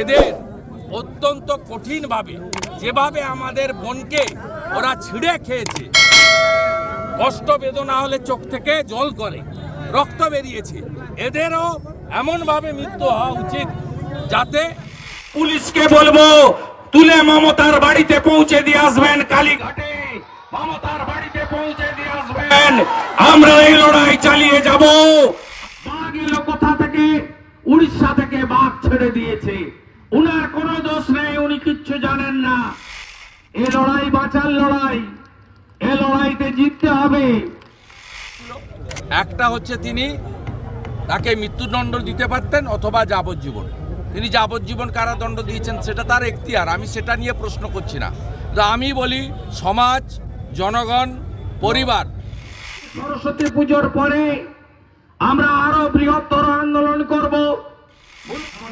এদের অত্যন্ত কঠিনভাবে, যেভাবে আমাদের বোনকে ওরা ছিঁড়ে খেয়েছে, কষ্ট বেদনা হলে চোখ থেকে জল করে, রক্ত বেরিয়েছে, এদেরও এমনভাবে মৃত্যু হওয়া উচিত যাতে পুলিশকে বলব, তুলে মমতার বাড়িতে পৌঁছে দিয়ে আসবেন কালীঘাটে। মমতার বাড়িতে পৌঁছে দিয়ে আসবেন। আমরা এই লড়াই চালিয়ে যাব। উড়িষ্যা থেকে বাঘ ছেড়ে দিয়েছে। উনার কোনো দোষ নেই উনি কিচ্ছু জানেন না। এ লড়াই বাঁচার লড়াই। এ লড়াইতে জিততে হবে। একটা হচ্ছে তিনি তাকে মৃত্যুদণ্ড দিতে পারতেন অথবা যাবজ্জীবন। তিনি যাবজ্জীবন কারাদণ্ড দিয়েছেন সেটা তার এখতিয়ার। আমি সেটা নিয়ে প্রশ্ন করছি না। তো আমি বলি সমাজ জনগণ পরিবার। সরস্বতী পুজোর পরে আমরা আরও বৃহত্তর আন্দোলন করব।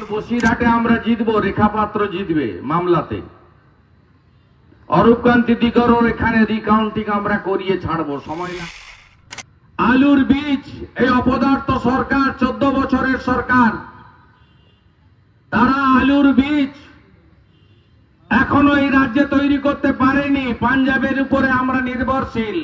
বসিরহাটে আমরা জিতবো, রেখাপাত্র জিতবে মামলাতে। অরূপকান্তি দিগরও এখানে রিকাউন্টিং আমরা করিয়ে ছাড়বো, সময় না। আলুর বীজ, এই অপদার্থ সরকার, চোদ্দ বছরের সরকার। তারা আলুর বীজ এখনও এই রাজ্যে তৈরি করতে পারেনি। পাঞ্জাবের উপরে আমরা নির্ভরশীল।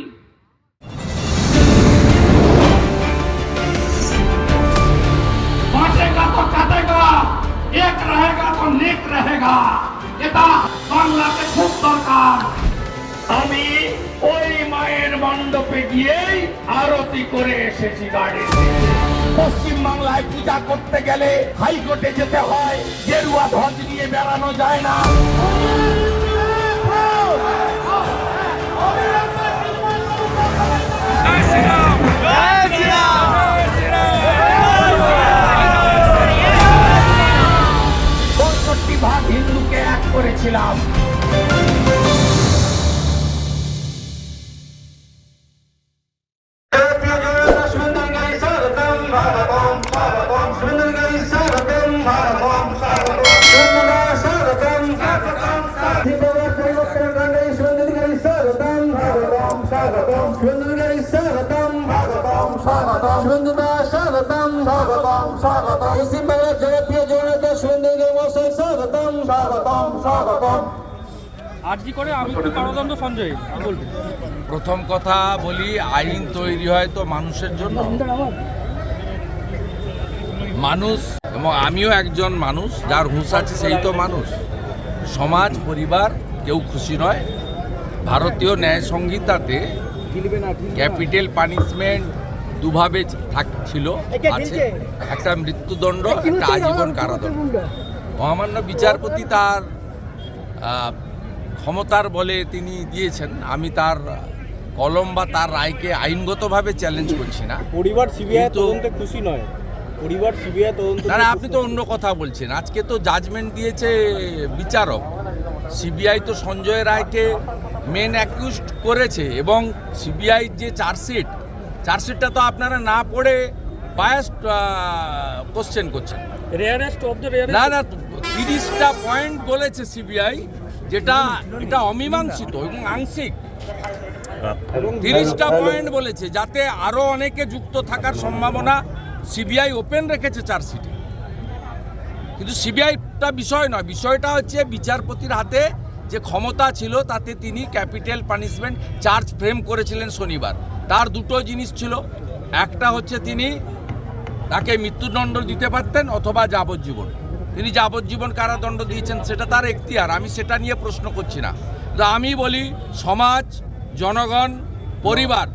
করে এসেছি গাড়িতে পশ্চিম বাংলায় পূজা করতে গেলে হাইকোর্টে যেতে হয়। গেরুয়া ধ্বজ নিয়ে বেড়ানো যায় না। ভাগ হিন্দুকে এক করেছিলাম। করে? আমি কারাদণ্ড সঞ্জয় বলব। প্রথম কথা বলি আইন তৈরি হয় তো মানুষের জন্য। মানুষ এবং আমিও একজন মানুষ যার হুঁশ আছে সেই তো মানুষ। সমাজ পরিবার কেউ খুশি নয়। ভারতীয় ন্যায় সংহিতাতে ক্যাপিটাল পানিশমেন্ট দুভাবে থাক- ছিল। আছে একটা মৃত্যুদণ্ড একটা আজীবন কারাদণ্ড। মহামান্য বিচারপতি তার ক্ষমতার বলে তিনি দিয়েছেন আমি তার কলম বা তার রায়কে আইনগতভাবে চ্যালেঞ্জ করছি না। পরিবার সিবিআই তদন্তে খুশি নয়। পরিবার সিবিআই তদন্ত না আপনি তো অন্য কথা বলছেন। আজকে তো জাজমেন্ট দিয়েছে বিচারক। সিবিআই তো সঞ্জয় রায়কে মেন অ্যাকিউজড করেছে এবং সিবিআই যে চার্জশিট চার্জশিটটা তো আপনারা না পড়ে বায়াস্ট কোশ্চেন করছেন। রেয়ারেস্ট অফ দ্য না না তিরিশটা পয়েন্ট বলেছে সিবিআই। যেটা এটা অমীমাংসিত এবং আংশিক। তিরিশটা পয়েন্ট বলেছে যাতে আরও অনেকে যুক্ত থাকার সম্ভাবনা সিবিআই ওপেন রেখেছে চার্জশিটে কিন্তু সিবিআইটা বিষয় নয় বিষয়টা হচ্ছে বিচারপতির হাতে যে ক্ষমতা ছিল তাতে তিনি ক্যাপিটাল পানিশমেন্ট চার্জ ফ্রেম করেছিলেন শনিবার। তার দুটো জিনিস ছিল একটা হচ্ছে তিনি তাকে মৃত্যুদণ্ড দিতে পারতেন অথবা যাবজ্জীবন। তিনি যাবজ্জীবন কারাদণ্ড দিয়েছেন সেটা তার এখতিয়ার আমি সেটা নিয়ে প্রশ্ন করছি না। আমি বলি সমাজ জনগণ পরিবার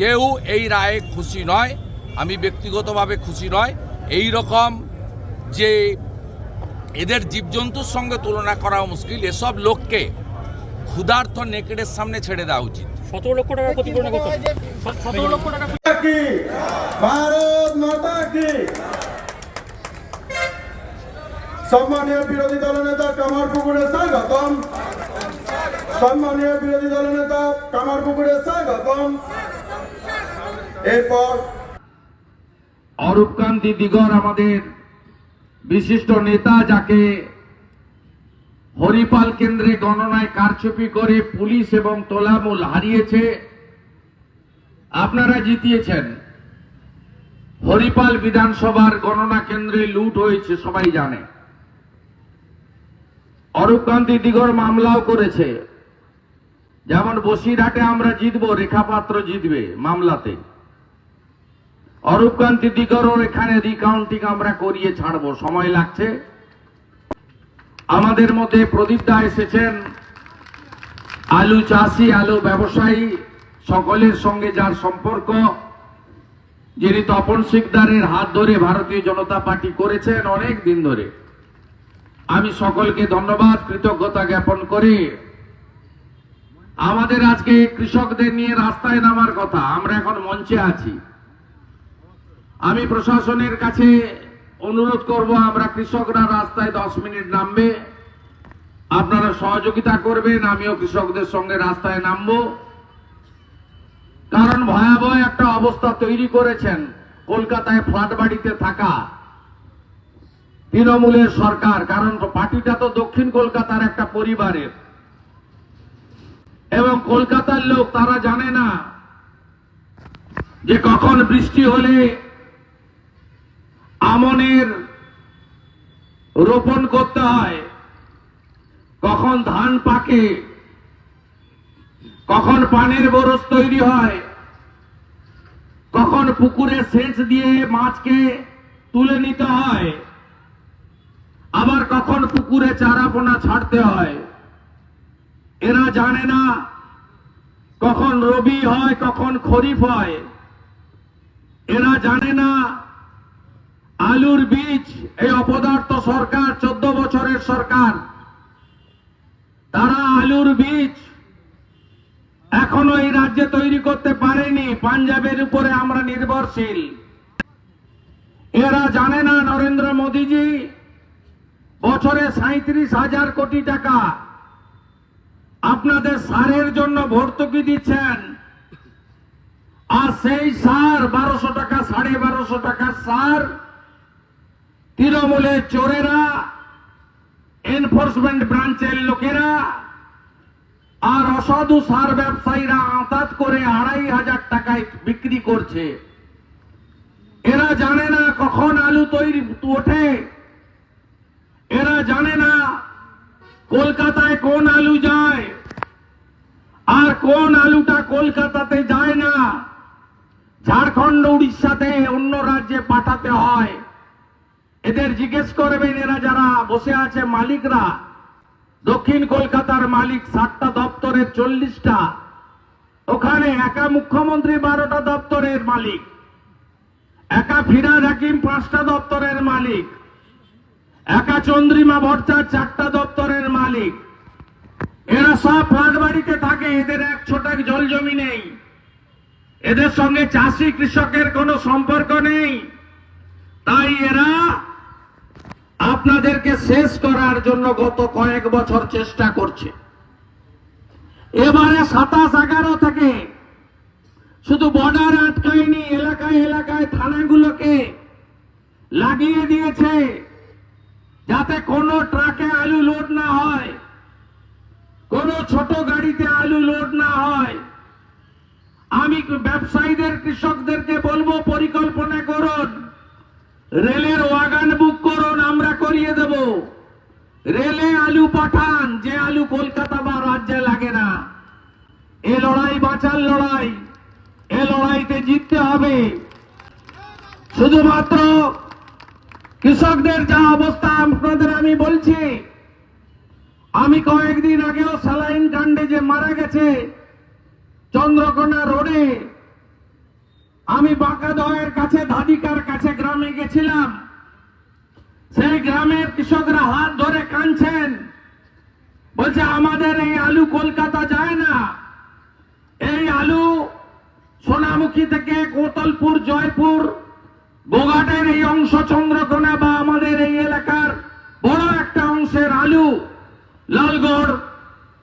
কেউ এই রায়ে খুশি নয় আমি ব্যক্তিগতভাবে খুশি নয়। এই রকম যে এদের জীবজন্তুর সঙ্গে তুলনা করা মুশকিল এসব লোককে ক্ষুধার্থ নেকড়ের সামনে ছেড়ে দেওয়া উচিত। সতেরো লক্ষ টাকা ভারত মাতা কি? সম্মানীয় বিরোধী দলনেতা কামার পুকুরে স্বাগতম। সম্মানীয় বিরোধী দলনেতা কামার পুকুরে স্বাগতম। এরপর অরূপকান্তি দিগর আমাদের বিশিষ্ট নেতা, যাকে হরিপাল কেন্দ্রে গণনায় কারচুপি করে পুলিশ এবং তোলামূল হারিয়েছে, আপনারা জিতিয়েছেন। হরিপাল বিধানসভার গণনা কেন্দ্রে লুট হয়েছে, সবাই জানে। অরূপ কান্তি দিগর মামলাও করেছে। যেমন বসিরহাটে আমরা জিতবো, রেখাপাত্র জিতবে মামলাতে। অরূপ কান্তি দিগরও এখানে রিকাউন্টিং আমরা করিয়ে ছাড়বো, সময় লাগছে। আমাদের মধ্যে প্রদীপ দা এসেছেন, আলু চাষি, আলু ব্যবসায়ী, সকলের সঙ্গে যার সম্পর্ক। যিনি তপন সিকদারের হাত ধরে ভারতীয় জনতা পার্টি করেছেন অনেক দিন ধরে। আমি সকলকে ধন্যবাদ, কৃতজ্ঞতা জ্ঞাপন করি। আমাদের আজকে কৃষকদের নিয়ে রাস্তায় নামার কথা, আমরা এখন মঞ্চে আছি। আমি প্রশাসনের কাছে অনুরোধ করব, আমরা কৃষকরা রাস্তায় দশ মিনিট নামবে। আপনারা সহযোগিতা করবেন, আমিও কৃষকদের সঙ্গে রাস্তায় নামবো। কারণ ভয়াবহ একটা অবস্থা তৈরি করেছেন, কলকাতায় ফ্ল্যাট বাড়িতে থাকা। তৃণমূলের সরকার, কারণ পার্টিটা তো দক্ষিণ কলকাতার একটা পরিবারের। এবং কলকাতার লোক তারা জানে না যে কখন বৃষ্টি হলে আমনের রোপণ করতে হয়, কখন ধান পাকে, কখন পানের বরস তৈরি হয়, কখন পুকুরে সেচ দিয়ে মাছকে তুলে নিতে হয়। আবার কখন পুকুরে চারা পোনা ছাড়তে হয়? এরা জানে না কখন রবি হয়, কখন খরিফ হয়। এরা জানে না আলুর বীজ, এই অপদার্থ সরকার, চোদ্দ বছরের সরকার, তারা আলুর বীজ এখনও এই রাজ্যে তৈরি করতে পারেনি। পাঞ্জাবের উপরে আমরা নির্ভরশীল। এরা জানে না, নরেন্দ্র মোদীজি বছরে সাঁত্রিশ হাজার কোটি টাকা আপনাদের সারের জন্য ভর্তুকি দিচ্ছেন। আর সেই সার বারোশো টাকা, সাড়ে বারোশো টাকা সার তৃণমূলের চোরেরা এনফোর্সমেন্ট ব্রাঞ্চের লোকেরা আর অসাধু সার ব্যবসায়ীরা আঁতাত করে আড়াই হাজার টাকায় বিক্রি করছে। এরা জানে না কখন আলু তৈরি ওঠে। এরা জানে না কলকাতায় কোন আলু যায় আর কোন আলুটা কলকাতাতে যায় না। ঝাড়খণ্ড, উড়িষ্যাতে অন্য রাজ্যে পাঠাতে হয়। এদের জিজ্ঞেস করবেন এরা যারা বসে আছে মালিকরা। দক্ষিণ কলকাতার মালিক সাতটা দপ্তরের চল্লিশটা। ওখানে একা মুখ্যমন্ত্রী বারোটা দপ্তরের মালিক। একা ফিরাদ হাকিম পাঁচটা দপ্তরের মালিক। একা চন্দ্রিমা ভট্টাচার্য চারটা দপ্তরের মালিক। এরা সব ফ্ল্যাট বাড়িতে থাকে, এদের এক ছোটাক জল জমি নেই। এদের সঙ্গে চাষি কৃষকের কোনো সম্পর্ক নেই। তাই এরা আপনাদেরকে শেষ করার জন্য গত কয়েক বছর চেষ্টা করছে। এবারে সাতাশ এগারো থেকে শুধু বর্ডার আটকায়নি, এলাকায় এলাকায় থানাগুলোকে লাগিয়ে দিয়েছে। যাতে কোনো ট্রাকে আলু লোড না হয়, কোনো ছোট গাড়িতে আলু লোড না হয়। আমি ব্যবসায়ীদের, কৃষকদেরকে বলব, পরিকল্পনা করুন। রেলের ওয়াগান বুক করুন, আমরা করিয়ে দেব। রেলে আলু পাঠান, যে আলু কলকাতা বা রাজ্যে লাগে না। এ লড়াই বাঁচার লড়াই, এ লড়াইতে জিততে হবে। শুধুমাত্র কৃষকদের যা অবস্থা আপনাদের আমি বলছি, আমি কয়েকদিন আগেও স্যালাইন কাণ্ডে যে মারা গেছে, চন্দ্রকোনা রোডে, আমি বাঁকাদয়ের কাছে, ধাদিকার কাছে গ্রামে গেছিলাম। সেই গ্রামের কৃষকরা হাত ধরে কাঁদছেন। বলছে, আমাদের এই আলু কলকাতা যায় না। এই আলু সোনামুখী থেকে কোতলপুর, জয়পুর গোঘাটের এই অংশ চন্দ্রকোনা বা আমাদের এই এলাকার বড় একটা অংশের আলু, লালগড়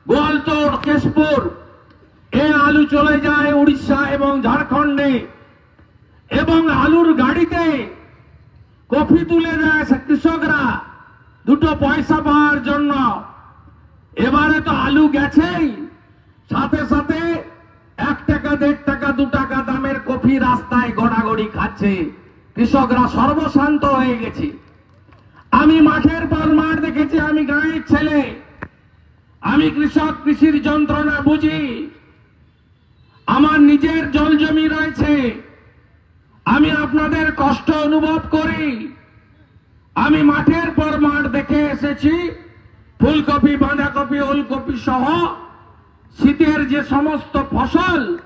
গোয়ালতোড় কেশপুর, এই আলু চলে যায় উড়িষ্যা এবং ঝাড়খণ্ডে এবং আলুর গাড়িতে কফি তুলে দেয় কৃষকরা। দুটো পয়সা পাওয়ার জন্য। এবারে তো আলু গেছেই। সাথে সাথে এক টাকা, দেড় টাকা, দু টাকা দামের কফি রাস্তায় গড়াগড়ি খাচ্ছে। কৃষকরা সর্বশান্ত হয়ে গেছে। আমি মাঠের পর মাঠ দেখেছি, আমি গাঁয়ের ছেলে। আমি কৃষক কৃষির যন্ত্রণা বুঝি। আমার নিজের জল জমি রয়েছে। আমি আপনাদের কষ্ট অনুভব করি। আমি মাঠের পর মাঠ দেখে এসেছি। ফুলকপি, বাঁধাকপি, ওলকপি সহ শীতের যে সমস্ত ফসল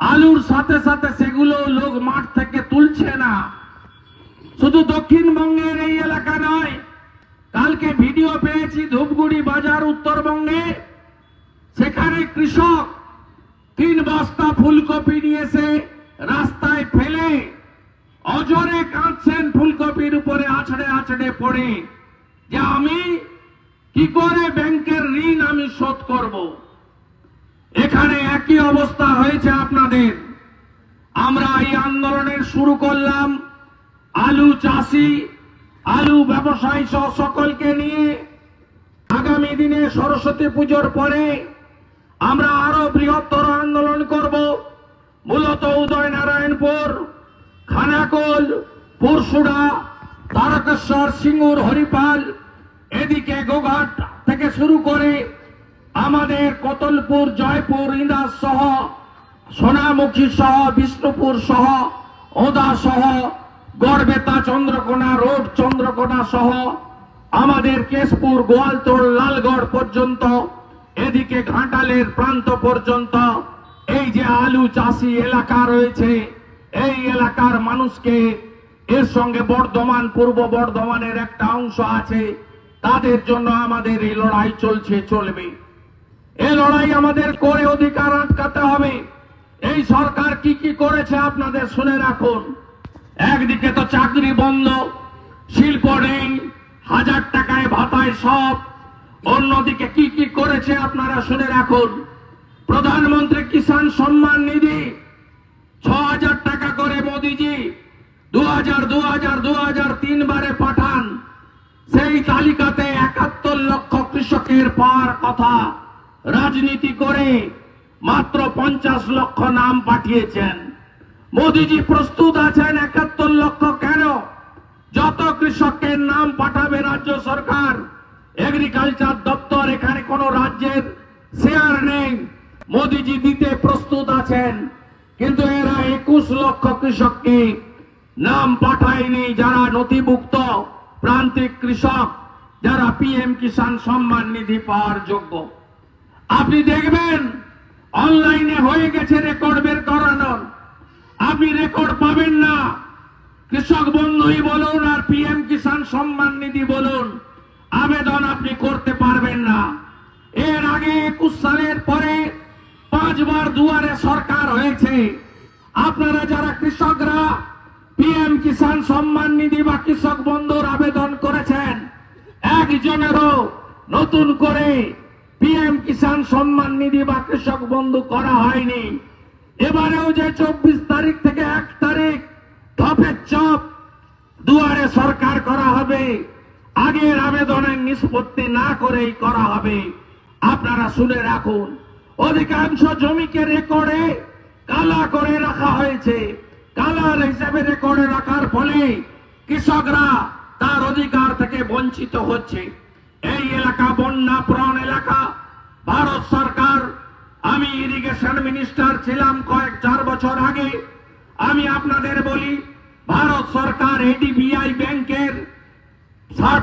আলুর সাথে সাথে সেগুলো লোক মাঠ থেকে তুলছে না। শুধু দক্ষিণবঙ্গের এই এলাকা নয়, কালকে ভিডিও পেয়েছি ধূপগুড়ি বাজার উত্তরবঙ্গে। সেখানে কৃষক তিন বস্তা ফুলকপি নিয়ে এসে রাস্তায় ফেলে, অজরে কাঁদছেন ফুলকপির উপরে আছড়ে আছড়ে পড়ে। যে আমি কি করে ব্যাংকের ঋণ আমি শোধ করব? এখানে একই অবস্থা হয়েছে আপনাদের। আমরা এই আন্দোলনের শুরু করলাম আলু চাষি, আলু ব্যবসায়ী সহ সকলকে নিয়ে। আগামী দিনে সরস্বতী পুজোর পরে আমরা আরও বৃহত্তর আন্দোলন করব। মূলত উদয় নারায়ণপুর খানাকোল পুরসুড়া তারকেশ্বর, সিঙ্গুর, হরিপাল, এদিকে গোঘাট থেকে শুরু করে আমাদের কতলপুর, জয়পুর ইন্দাস সহ, সোনামুখী সহ, বিষ্ণুপুর সহ, ওদা সহ, গড়বেতা চন্দ্রকোনা, রোড চন্দ্রকোনা সহ, আমাদের কেশপুর গোয়ালতোড় লালগড় পর্যন্ত, এদিকে ঘাটালের প্রান্ত পর্যন্ত, এই যে আলু চাষি এলাকা রয়েছে, এই এলাকার মানুষকে এর সঙ্গে বর্ধমান, পূর্ব বর্ধমানের একটা অংশ আছে, তাদের জন্য আমাদের এই লড়াই চলছে, চলবে। এই লড়াই আমাদের করে অধিকার আটকাতে হবে। এই সরকার কি কি করেছে আপনাদের শুনে রাখুন। একদিকে তো চাকরি বন্ধ, শিল্প নেই, হাজার টাকায় ভাতায় সব। অন্যদিকে কি কি করেছে আপনারা শুনে রাখুন। প্রধানমন্ত্রী কিষাণ সম্মান নিধি ছ হাজার টাকা করে মোদিজি দু হাজার দু হাজার দু হাজার তিনবারে পাঠান। সেই তালিকাতে একাত্তর লক্ষ কৃষকের পাওয়ার কথা। রাজনীতি করে মাত্র পঞ্চাশ লক্ষ নাম পাঠিয়েছেন। মোদিজি প্রস্তুত আছেন একাত্তর লক্ষ কেন? যত কৃষকের নাম পাঠাবে রাজ্য সরকার এগ্রিকালচার দপ্তর এখানে কোন রাজ্যের শেয়ার নেই। মোদিজি দিতে প্রস্তুত আছেন, কিন্তু এরা একুশ লক্ষ কৃষককে নাম পাঠায়নি যারা নথিভুক্ত প্রান্তিক কৃষক, যারা পিএম কিষাণ সম্মান নিধি পাওয়ার যোগ্য। আপনি দেখবেন, অনলাইনে হয়ে গেছে রেকর্ড বের করানো। আপনি রেকর্ড পাবেন না। কৃষক বন্ধুই বলুন আর পিএম কিষাণ সম্মান নিধি বলুন, আবেদন আপনি করতে পারবেন না। এর আগে একুশ সালের পরে পাঁচবার দুয়ারে সরকার হয়েছে। আপনারা যারা কৃষকরা পিএম কিষাণ সম্মান নিধি বা কৃষক বন্ধুর আবেদন করেছেন, একজনেরও নতুন করে পিএম কিষাণ সম্মান নিধি বা কৃষক বন্ধু করা হয়নি। এবারেও যে চব্বিশ তারিখ থেকে এক তারিখ ধপের চপ দুয়ারে সরকার করা হবে, আগের আবেদনের নিষ্পত্তি না করেই করা হবে। আপনারা শুনে রাখুন, অধিকাংশ জমিকে রেকর্ডে কালা করে রাখা হয়েছে। কালার হিসেবে রেকর্ডে রাখার ফলে কৃষকরা তার অধিকার থেকে বঞ্চিত হচ্ছে। এই এলাকা বন্যা প্রণ এলাকা। ভারত সরকার, আমি ইরিগেশন মিনিস্টার ছিলাম কয়েক চার বছর আগে। আমি আপনাদের বলি, ভারত সরকার এডিবিআই ব্যাংকের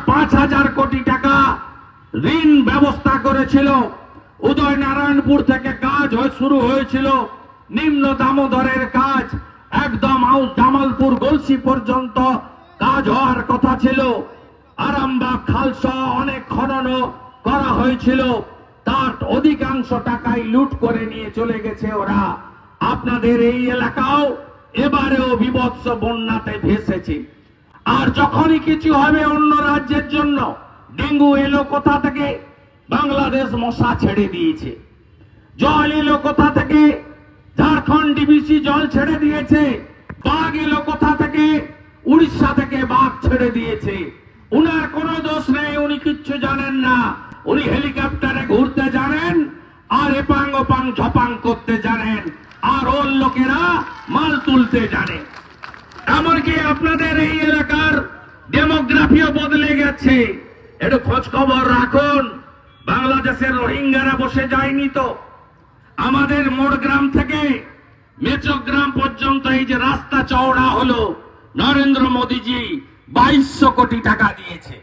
পাঁচ হাজার কোটি টাকা ঋণ ব্যবস্থা করেছিল। উদয় নারায়ণপুর থেকে কাজ শুরু হয়েছিল। নিম্ন দামোদরের কাজ একদম আউট জামালপুর, গলসি পর্যন্ত কাজ হওয়ার কথা ছিল। আরামবাগ খালসা অনেক খনন করা হয়েছিল। তার অধিকাংশ টাকাই লুট করে নিয়ে চলে গেছে ওরা। আপনাদের এই এলাকাও এবারেও বিভৎস বন্যাতে ভেসেছে। আর যখনই কিছু হবে অন্য রাজ্যের জন্য, ডেঙ্গু এলো কোথা থেকে? বাংলাদেশ মশা ছেড়ে দিয়েছে। জল এলো কোথা থেকে? ঝাড়খণ্ড ডিবিসি জল ছেড়ে দিয়েছে। বাঘ এলো কোথা থেকে? উড়িষ্যা থেকে বাঘ ছেড়ে দিয়েছে। উনার কোনো দোষ নেই, উনি কিচ্ছু জানেন না। উনি হেলিকপ্টারে ঘুরতে জানেন আর এপাং ওপাং ঝপাং করতে জানেন। আর ওর লোকেরা মাল তুলতে জানে। এমনকি আপনাদের এই এলাকার ডেমোগ্রাফিও বদলে গেছে। একটু খোঁজ খবর রাখুন। বাংলাদেশের রোহিঙ্গারা বসে যায়নি তো। আমাদের মোড়গ্রাম থেকে মেচক গ্রাম পর্যন্ত এই যে রাস্তা চওড়া হলো, নরেন্দ্র মোদীজি বাইশশো কোটি টাকা দিয়েছে।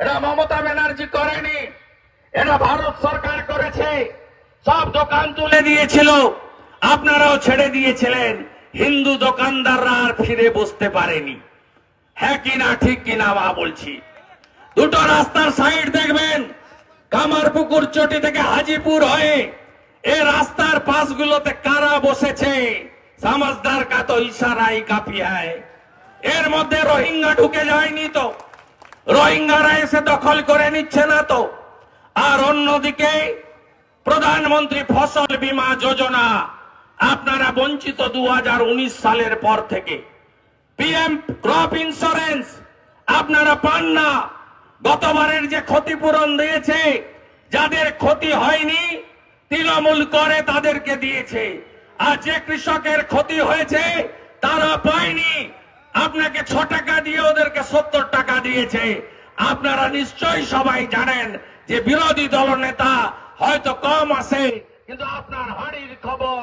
এটা মমতা ব্যানার্জি করেনি এটা ভারত সরকার করেছে। সব দোকান তুলে দিয়েছিল, আপনারাও ছেড়ে দিয়েছিলেন। হিন্দু দোকানদাররা আর ফিরে বসতে পারেনি। হ্যাঁ কিনা ঠিক কিনা মা বলছি। দুটো রাস্তার সাইড দেখবেন, কামারপুকুর চটি থেকে হাজিপুর হয়ে এ রাস্তার পাশগুলোতে কারা বসেছে? সমাজদার কা তো ইশারাই কাফি হয় এর মধ্যে রোহিঙ্গা ঢুকে যায়নি তো। রোহিঙ্গারা এসে দখল করে নিচ্ছে না তো। আর অন্যদিকে প্রধানমন্ত্রী ফসল বীমা যোজনা আপনারা বঞ্চিত দু হাজার উনিশ সালের পর থেকে। পিএম ক্রপ ইন্স্যুরেন্স, আপনারা পান না। গতবারের যে ক্ষতিপূরণ দিয়েছে, যাদের ক্ষতি হয়নি, তৃণমূল করে তাদেরকে দিয়েছে। আর যে কৃষকের ক্ষতি হয়েছে, তারা পায়নি। আপনাকে ছ টাকা দিয়ে ওদেরকে সত্তর টাকা দিয়েছে। আপনারা নিশ্চয়ই সবাই জানেন যে বিরোধী দল নেতা হয়তো কম আছে, কিন্তু আপনার হাড়ির খবর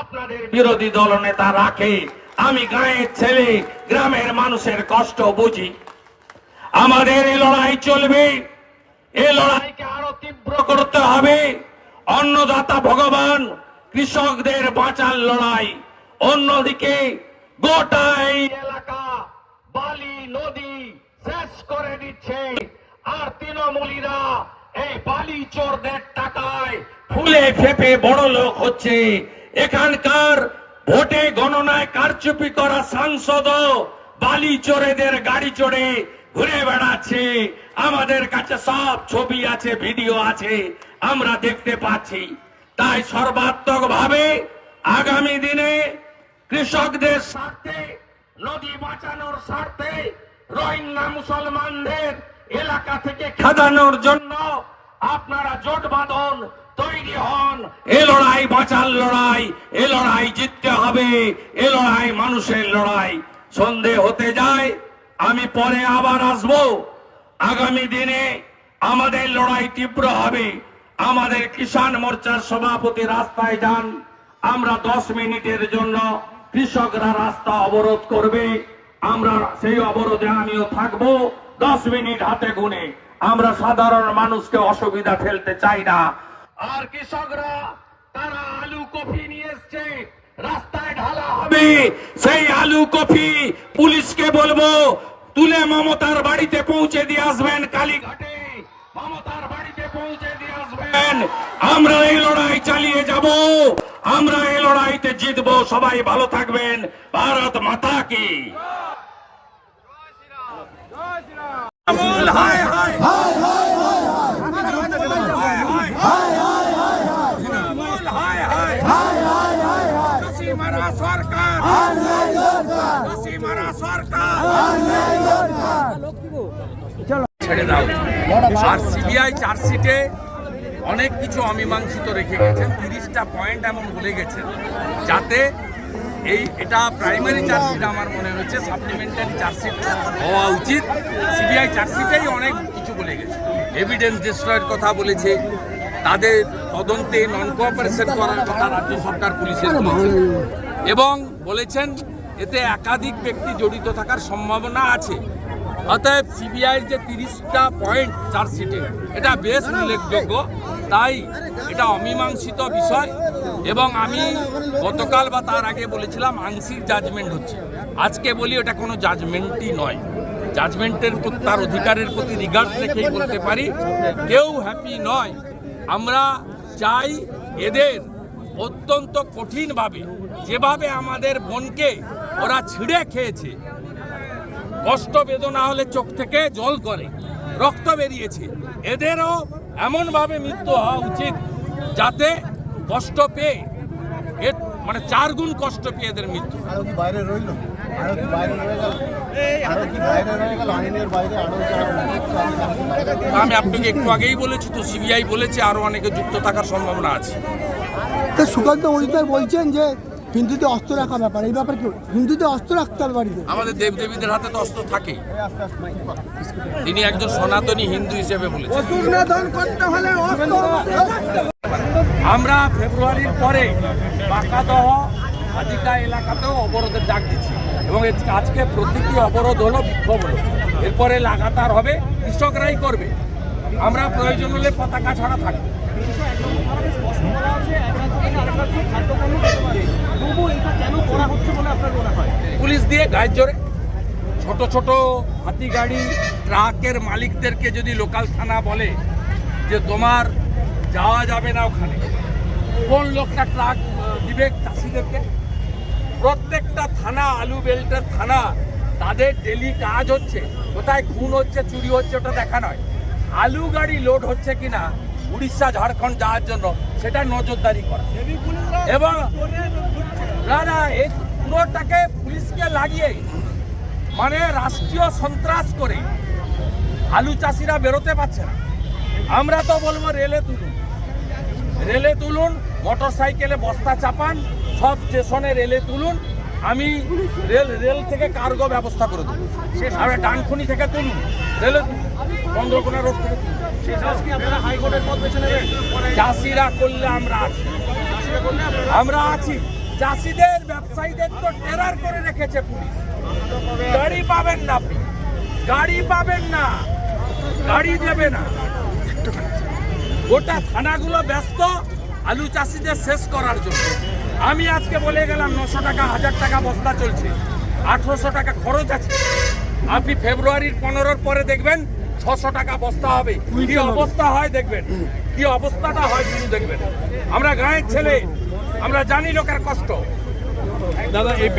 আপনাদের বিরোধী দল নেতা রাখে। আমি গায়ের ছেলে, গ্রামের মানুষের কষ্ট বুঝি। আমাদের এই লড়াই চলবে। এই লড়াইকে আরও তীব্র করতে হবে। অন্নদাতা ভগবান কৃষকদের বাঁচার লড়াই। অন্যদিকে গোটা এই এলাকা, বালি, নদী শেষ করে দিচ্ছে। আর তৃণমূলীরা এই বালি চোরদের টাকায় ফুলে ফেপে বড় লোক হচ্ছে। এখানকার ভোটে গণনায় কারচুপি করা সাংসদ বালি চোরেদের গাড়ি চড়ে ঘুরে বেড়াচ্ছে। আমাদের কাছে সব ছবি আছে, ভিডিও আছে, আমরা দেখতে পাচ্ছি। তাই সর্বাত্মক ভাবে আগামী দিনে কৃষকদের স্বার্থে নদী বাঁচানোর স্বার্থে রোহিঙ্গা মুসলমানদের এলাকা থেকে খেদানোর জন্য আপনারা জোট বাঁধন তৈরি হন। এ লড়াই বাঁচার লড়াই এ লড়াই জিততে হবে এ লড়াই মানুষের লড়াই। সন্ধে হতে যায় আমি পরে আবার আসব। আগামী দিনে আমাদের লড়াই তীব্র হবে। আমাদের কিষাণ মোর্চার সভাপতি রাস্তায় যান। আমরা দশ মিনিটের জন্য কৃষকরা রাস্তা অবরোধ করবে, আমরা সেই অবরোধে আমিও থাকব, দশ মিনিট হাতে গুনে। আমরা সাধারণ মানুষকে অসুবিধা ফেলতে চাই না। আর কৃষকরা, তারা আলু কফি নিয়ে এসছে, রাস্তায় ঢালা হবে। সেই আলু কফি পুলিশকে বলব, তুলে মমতার বাড়িতে পৌঁছে দিয়ে আসবেন, কালীঘাটে। মমতার বাড়িতে পৌঁছে দিয়ে আসবেন। আমরা এই লড়াই চালিয়ে যাব। আমরা এই লড়াইতে জিতবো, সবাই ভালো থাকবেন। ভারত মাতা কি। ছেড়ে দাও। আর সিবিআই চার্জশিটে অনেক কিছু অমীমাংসিত রেখে গেছেন তিরিশটা পয়েন্ট এমন ভুলে গেছেন যাতে এই এটা প্রাইমারি চার্জশিট আমার মনে হচ্ছে সাপ্লিমেন্টারি চার্জশিট হওয়া উচিত। সিবিআই চার্জশিটেই অনেক কিছু বলে গেছে। এভিডেন্স ডিস্ট্রয়ের কথা বলেছে, তাদের তদন্তে নন কোঅপারেশন করার কথা রাজ্য সরকার পুলিশের এবং বলেছেন, এতে একাধিক ব্যক্তি জড়িত থাকার সম্ভাবনা আছে। অতএব সিবিআইয়ের যে তিরিশটা পয়েন্ট চার্জশিটে এটা বেশ উল্লেখযোগ্য। তাই এটা অমীমাংসিত বিষয় এবং আমি গতকাল বা তার আগে বলেছিলাম, আংশিক জাজমেন্ট হচ্ছে। আজকে বলি, এটা কোনো জাজমেন্টই নয়। জাজমেন্টের তার অধিকারের প্রতি রিগার্ড রেখেই বলতে পারি, কেউ হ্যাপি নয়। আমরা চাই এদের অত্যন্ত কঠিনভাবে, যেভাবে আমাদের বোনকে ওরা ছিঁড়ে খেয়েছে কষ্ট বেদনা হলে চোখ থেকে জল করে রক্ত বেরিয়েছে। এদেরও এমনভাবে মৃত্যু হওয়া উচিত যাতে কষ্ট পেয়ে এর মানে চার গুণ কষ্ট পেয়ে এদের মৃত্যু। বাইরে রইল? আমি আপনাকে একটু আগেই বলেছি তো সিবিআই বলেছে আরও অনেকে যুক্ত থাকার সম্ভাবনা আছে। তো সুকান্ত মজুমদার বলছেন যে হিন্দুদের অস্ত্র রাখা ব্যাপার এই ব্যাপার কি? হিন্দুদের অস্ত্র রাখতে হবে বাড়িতে। আমাদের দেবদেবীদের হাতে তো অস্ত্র থাকে। তিনি একজন সনাতনী হিন্দু হিসেবে বলেছেন। অসুর নিধন করতে হলে অস্ত্র আমরা ফেব্রুয়ারির পরে বাঁকাদহ হাজিকা এলাকাতেও অবরোধের ডাক দিচ্ছি। এবং আজকে প্রতিটি অবরোধ হলো বিক্ষোভ হলো। এরপরে লাগাতার হবে কৃষকরাই করবে। আমরা প্রয়োজন হলে পতাকা ছাড়া থাকব। পুলিশ দিয়ে গায়ের জোরে। ছোট ছোট হাতি গাড়ি ট্রাকের মালিকদেরকে যদি লোকাল থানা বলে যে তোমার যাওয়া যাবে না ওখানে, কোন লোকটা ট্রাক দিবে চাষিদেরকে? প্রত্যেকটা থানা, আলু বেল্টের থানা, তাদের ডেলি কাজ হচ্ছে। কোথায় খুন হচ্ছে, চুরি হচ্ছে, ওটা দেখা নয়। আলু গাড়ি লোড হচ্ছে কিনা উড়িষ্যা, ঝাড়খণ্ড যাওয়ার জন্য সেটা নজরদারি করা। এবং না না, এই পুরোটাকে পুলিশকে লাগিয়ে মানে রাষ্ট্রীয় সন্ত্রাস করে আলু চাষিরা বেরোতে পারছে না। আমরা তো বলব রেলে তুলুন। রেলে তুলুন মোটর সাইকেলে বস্তা চাপান, সব স্টেশনে রেলে তুলুন। আমি রেল রেল থেকে কার্গো ব্যবস্থা করে দেবো। আর ডানখুনি থেকে তুলুন। রেলে তুলুন। চন্দ্রকোনা রোড থেকে তুলুন। চাষিরা করলে আমরা আছি। আমরা আছি। চাষিদের ব্যবসায়ীদের তো টেরার করে রেখেছে পুলিশ। গাড়ি পাবেন না গাড়ি পাবেন না। গাড়ি দেবে না। গোটা থানাগুলো ব্যস্ত আলু চাষিদের শেষ করার জন্য। আমি আজকে বলে গেলাম নশো টাকা হাজার টাকা বস্তা চলছে। আঠারোশো টাকা খরচ আছে। আপনি ফেব্রুয়ারির পনেরোর পরে দেখবেন ছশো টাকা বস্তা হবে। কি অবস্থা হয় দেখবেন। কি অবস্থাটা হয় শুধু দেখবেন। আমরা গায়ের ছেলে আমরা জানি লোকের কষ্ট। দাদা এই